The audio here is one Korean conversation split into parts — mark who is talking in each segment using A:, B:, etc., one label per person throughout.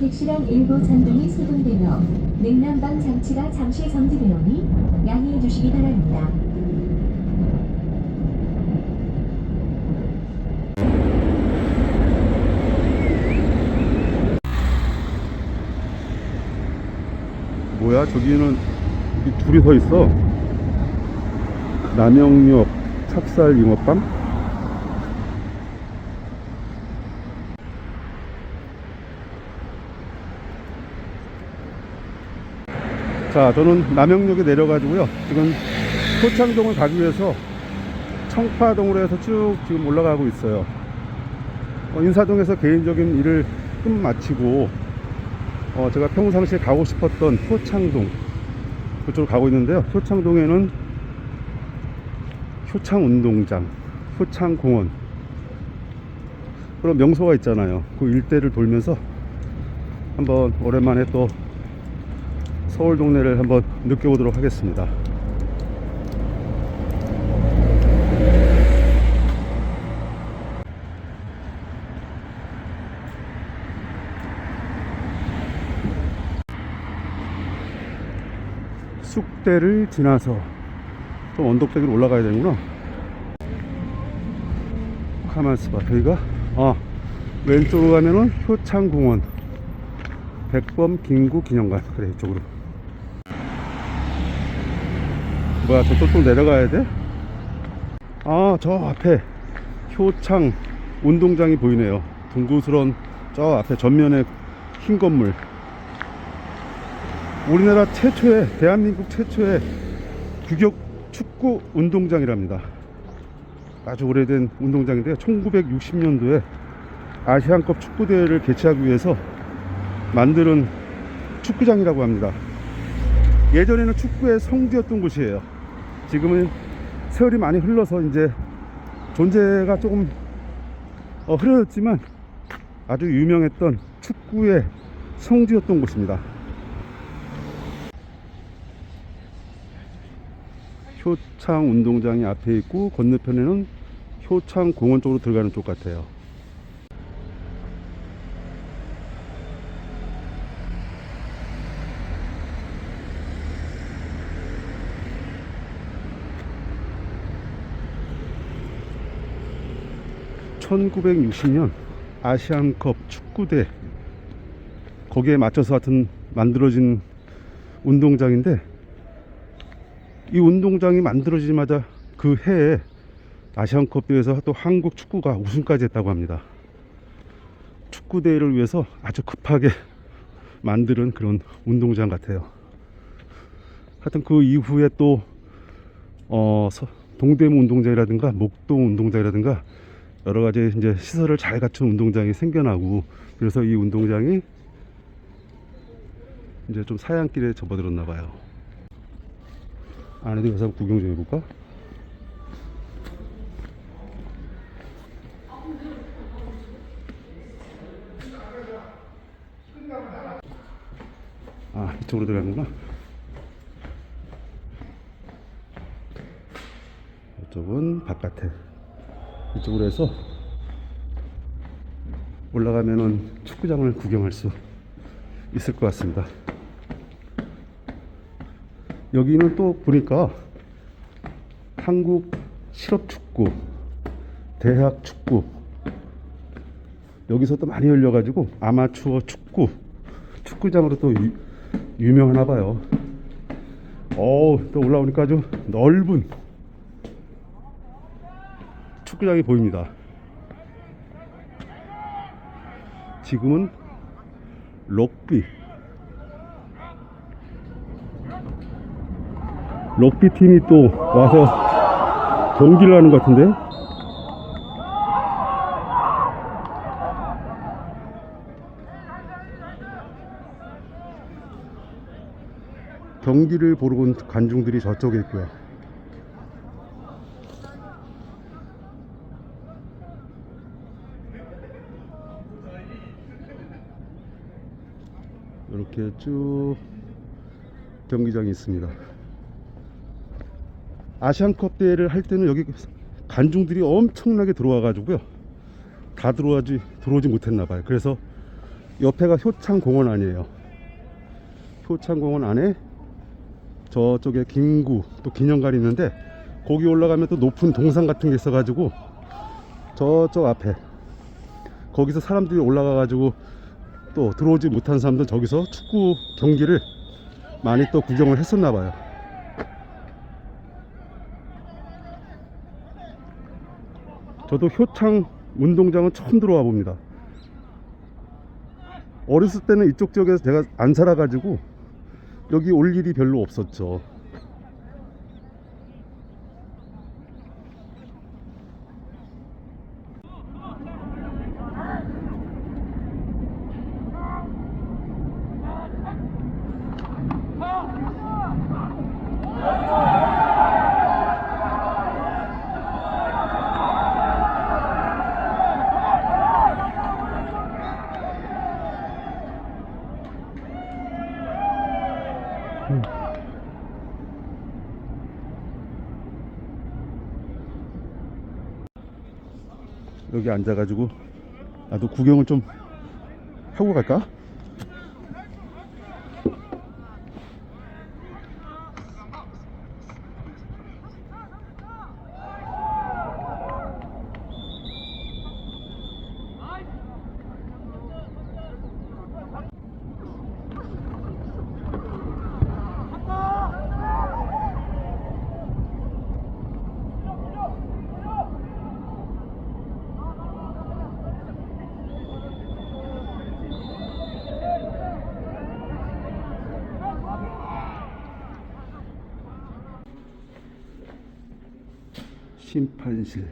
A: 객실형 일부 전등이 소동되며 냉난방 장치가 잠시 정지되오니 양해해 주시기 바랍니다.
B: 뭐야? 저기는 이 둘이 서 있어. 남영역 찹쌀 잉어빵 자 저는 남영역에 내려가지고요 지금 소창동을 가기 위해서 청파동으로 해서 쭉 지금 올라가고 있어요 어, 인사동에서 개인적인 일을 끝 마치고 어, 제가 평상시에 가고 싶었던 효창동 그쪽으로 가고 있는데요. 효창동에는 효창운동장, 효창공원 그런 명소가 있잖아요. 그 일대를 돌면서 한번 오랜만에 또 서울 동네를 한번 느껴보도록 하겠습니다. 쑥대를 지나서 좀 언덕대기로 올라가야 되는구나. 있어봐. 여기가, 아, 왼쪽으로 가면은 효창공원. 백범 김구 기념관. 그래, 이쪽으로. 뭐야, 저쪽 또 내려가야 돼? 아, 저 앞에 효창 운동장이 보이네요. 둥그스런 저 앞에 전면에 흰 건물. 우리나라 최초의 대한민국 최초의 규격 축구 운동장이랍니다. 아주 오래된 운동장인데요. 1960년도에 아시안컵 축구 대회를 개최하기 위해서 만드는 축구장이라고 합니다. 예전에는 축구의 성지였던 곳이에요. 지금은 세월이 많이 흘러서 이제 존재가 조금 어, 흐려졌지만 아주 유명했던 축구의 성지였던 곳입니다. 효창 운동장이 앞에 있고 건너편에는 효창 공원 쪽으로 들어가는 쪽 같아요. (1960년) 아시안컵 축구대 거기에 맞춰서 하여튼 만들어진 운동장인데 이 운동장이 만들어지자마자 그 해에 아시안컵 대회에서 또 한국 축구가 우승까지 했다고 합니다. 축구 대회를 위해서 아주 급하게 만드는 그런 운동장 같아요. 하여튼 그 이후에 또 어, 서- 동대문 운동장이라든가 목동 운동장이라든가 여러 가지 이제 시설을 잘 갖춘 운동장이 생겨나고 그래서 이 운동장이 이제 좀 사양길에 접어들었나 봐요. 안에도 가서 구경 좀 해볼까? 아 이쪽으로 들어가는구나 이쪽은 바깥에 이쪽으로 해서 올라가면은 축구장을 구경할 수 있을 것 같습니다 여기는 또 보니까 한국 실업축구, 대학 축구 여기서 또 많이 열려가지고 아마추어 축구 축구장으로 또 유, 유명하나 봐요. 어우 또 올라오니까 아주 넓은 축구장이 보입니다. 지금은 럭비 럭비 팀이 또 와서 경기를 하는 것 같은데 경기를 보러 온 관중들이 저쪽에 있고요. 이렇게 쭉 경기장이 있습니다. 아시안컵 대회를 할 때는 여기 관중들이 엄청나게 들어와 가지고요. 다 들어와지 들어오지 못했나 봐요. 그래서 옆에가 효창공원 아니에요. 효창공원 안에 저쪽에 김구 또 기념관이 있는데 거기 올라가면 또 높은 동상 같은 게 있어가지고 저쪽 앞에 거기서 사람들이 올라가가지고 또 들어오지 못한 사람들 저기서 축구 경기를 많이 또 구경을 했었나 봐요. 저도 효창 운동장은 처음 들어와 봅니다. 어렸을 때는 이쪽 지역에서 제가 안 살아가지고 여기 올 일이 별로 없었죠. 여기 앉아가지고 나도 구경을 좀 하고 갈까? 심판실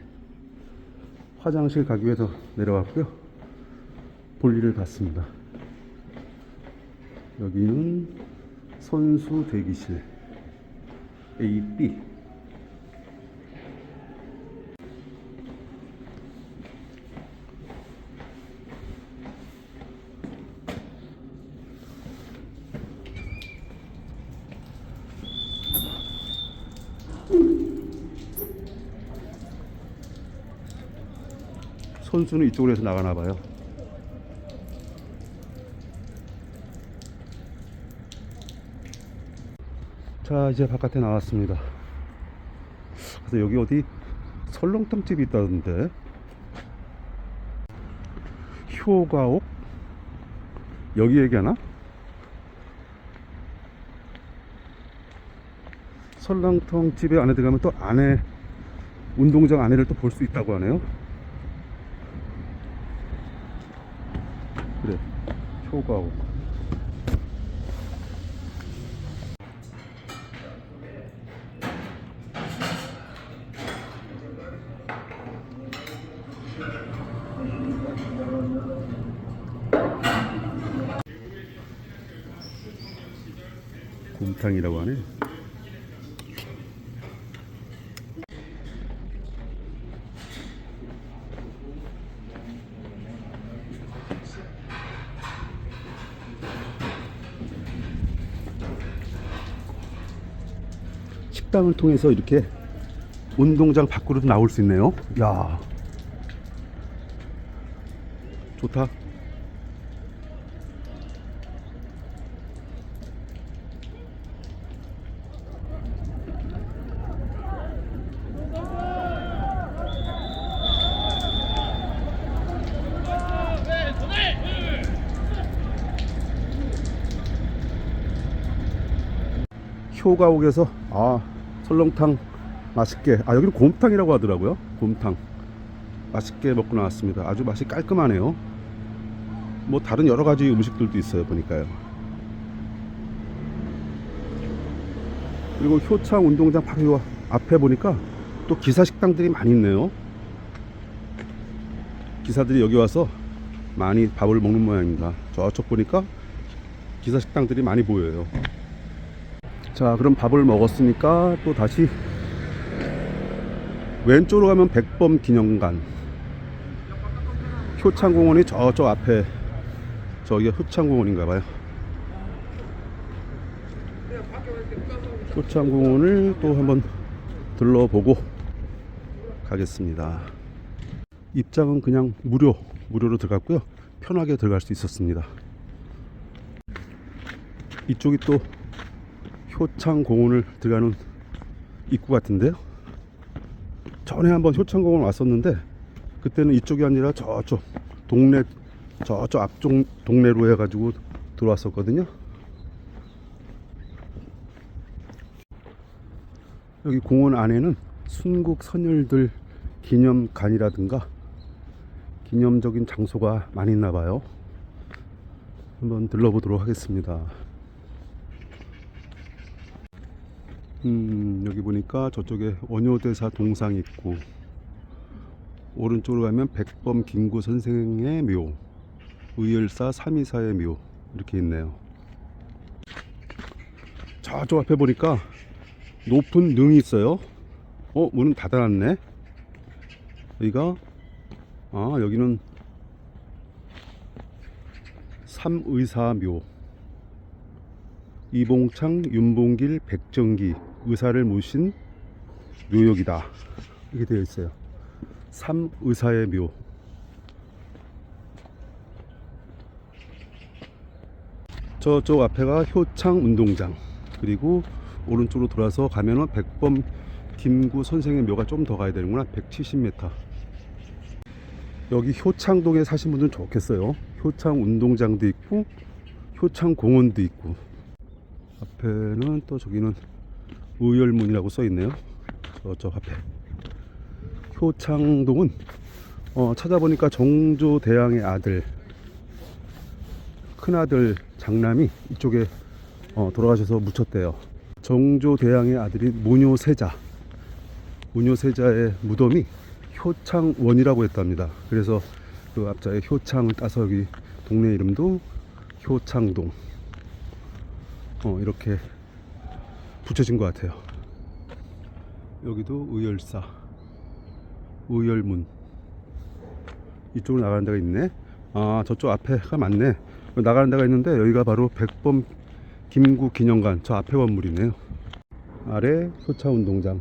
B: 화장실 가기 위해서 내려왔고요. 볼일을 봤습니다. 여기는 선수 대기실 A, B 선수는 이쪽으로 해서 나가나 봐요. 자 이제 바깥에 나왔습니다. 그래서 여기 어디 설렁탕 집이 있다던데. 효가옥? 여기 얘기하나? 설렁탕 집에 안에 들어가면 또 안에 운동장 안에를 또 볼 수 있다고 하네요 그래 효가옥 곰탕이라고 하네. 식당을 통해서 이렇게 운동장 밖으로도 나올 수 있네요. 야, 좋다. 효가옥에서 아 설렁탕 맛있게 아 여기는 곰탕이라고 하더라고요. 곰탕. 맛있게 먹고 나왔습니다. 아주 맛이 깔끔하네요. 뭐 다른 여러 가지 음식들도 있어요 보니까요. 그리고 효창 운동장 바로 요 앞에 보니까 또 기사 식당들이 많이 있네요. 기사들이 여기 와서 많이 밥을 먹는 모양입니다. 저쪽 보니까 기사 식당들이 많이 보여요 자 그럼 밥을 먹었으니까 또 다시 왼쪽으로 가면 백범 기념관. 효창공원이 저쪽 앞에. 저기가 효창공원인가봐요. 효창공원을 또 한번 들러보고 가겠습니다. 입장은 그냥 무료 무료로 들어갔고요. 편하게 들어갈 수 있었습니다. 이쪽이 또 효창공원을 들어가는 입구 같은데요. 전에 한번 효창공원 왔었는데 그때는 이쪽이 아니라 저쪽 동네 저쪽 앞쪽 동네로 해가지고 들어왔었거든요. 여기 공원 안에는 순국 선열들 기념관이라든가 기념적인 장소가 많이 있나 봐요. 한번 들러보도록 하겠습니다. 음, 여기 보니까 저쪽에 원효대사 동상 있고 오른쪽으로 가면 백범 김구 선생의 묘, 의열사 삼이사의 묘 이렇게 있네요. 저쪽 앞에 보니까 높은 능이 있어요. 어, 문은 닫아놨네. 여기가 아 여기는 삼의사묘 이봉창, 윤봉길, 백정기 의사를 모신 묘역이다. 이렇게 되어 있어요. 삼의사의 묘. 저쪽 앞에가 효창 운동장. 그리고 오른쪽으로 돌아서 가면은 백범 김구 선생의 묘가 좀 더 가야 되는구나. 170m 여기 효창동에 사신 분들은 좋겠어요. 효창 운동장도 있고 효창 공원도 있고. 앞에는 또 저기는 의열문이라고 써 있네요. 저쪽 앞에. 효창동은 어, 찾아보니까 정조 대왕의 아들 큰아들 장남이 이쪽에 어, 돌아가셔서 묻혔대요. 정조 대왕의 아들이 모뇨세자. 모뇨세자의 무덤이 효창원이라고 했답니다. 그래서 그 앞자에 효창을 따서 여기 동네 이름도 효창동. 어, 이렇게 붙여진 것 같아요. 여기도 의열사 의열문. 이쪽으로 나가는 데가 있네. 아 저쪽 앞에가 맞네. 나가는 데가 있는데 여기가 바로 백범 김구 기념관. 저 앞에 건물이네요. 아래 효차운동장.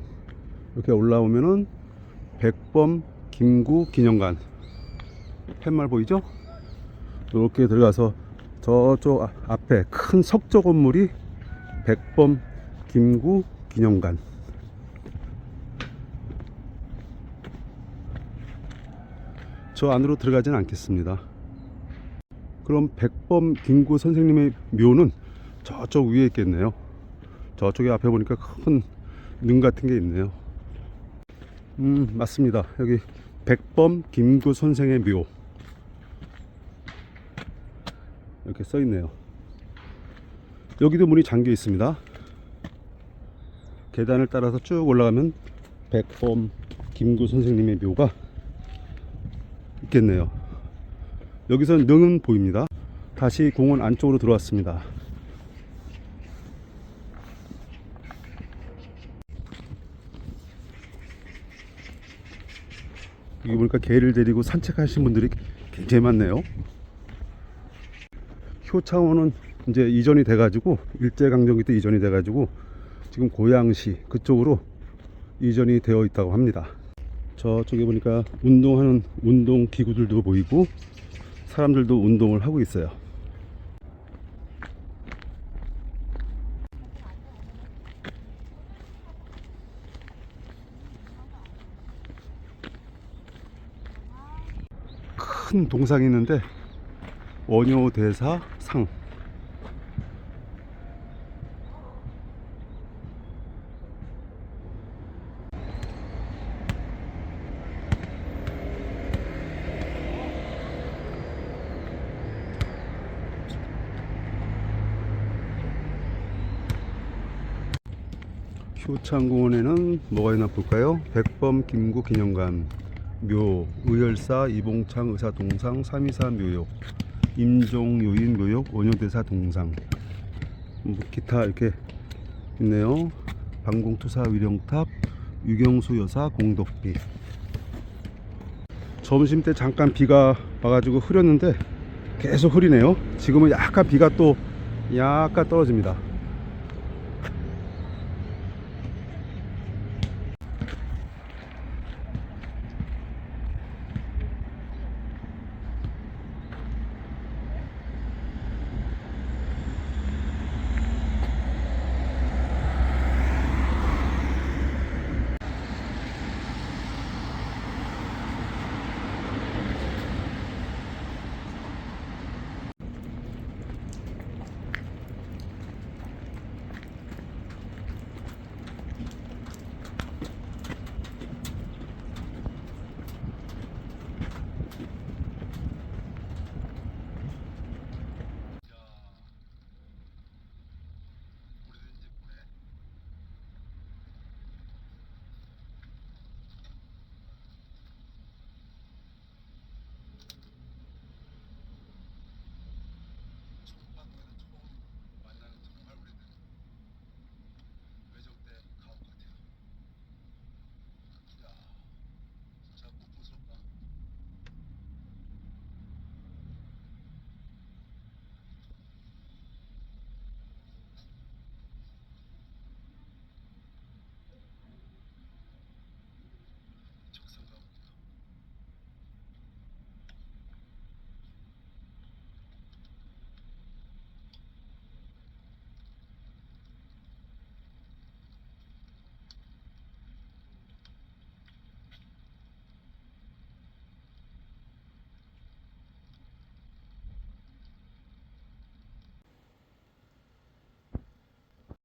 B: 이렇게 올라오면은 백범 김구 기념관. 팻말 보이죠? 이렇게 들어가서 저쪽 아- 앞에 큰 석조 건물이 백범 김구 기념관. 저 안으로 들어가진 않겠습니다. 그럼 백범 김구 선생님의 묘는 저쪽 위에 있겠네요. 저쪽에 앞에 보니까 큰능 같은 게 있네요. 음 맞습니다. 여기 백범 김구 선생의 묘. 이렇게 써 있네요. 여기도 문이 잠겨 있습니다 계단을 따라서 쭉 올라가면 백범 김구 선생님의 묘가 있겠네요. 여기서 능은 보입니다. 다시 공원 안쪽으로 들어왔습니다. 여기 보니까 개를 데리고 산책하시는 분들이 굉장히 많네요. 효창원은 이제 이전이 돼가지고 일제강점기 때 이전이 돼가지고 지금 고양시 그쪽으로 이전이 되어 있다고 합니다. 저쪽에 보니까 운동하는 운동 기구들도 보이고 사람들도 운동을 하고 있어요. 큰 동상이 있는데 원효대사 상 효창공원에는 뭐가 있나 볼까요? 백범 김구 기념관 묘, 의열사, 이봉창 의사 동상, 삼이사 묘역, 임종 요인 묘역, 원효대사 동상, 뭐 기타 이렇게 있네요. 방공투사 위령탑, 유경수 여사 공덕비. 점심 때 잠깐 비가 와가지고 흐렸는데 계속 흐리네요. 지금은 약간 비가 또 약간 떨어집니다.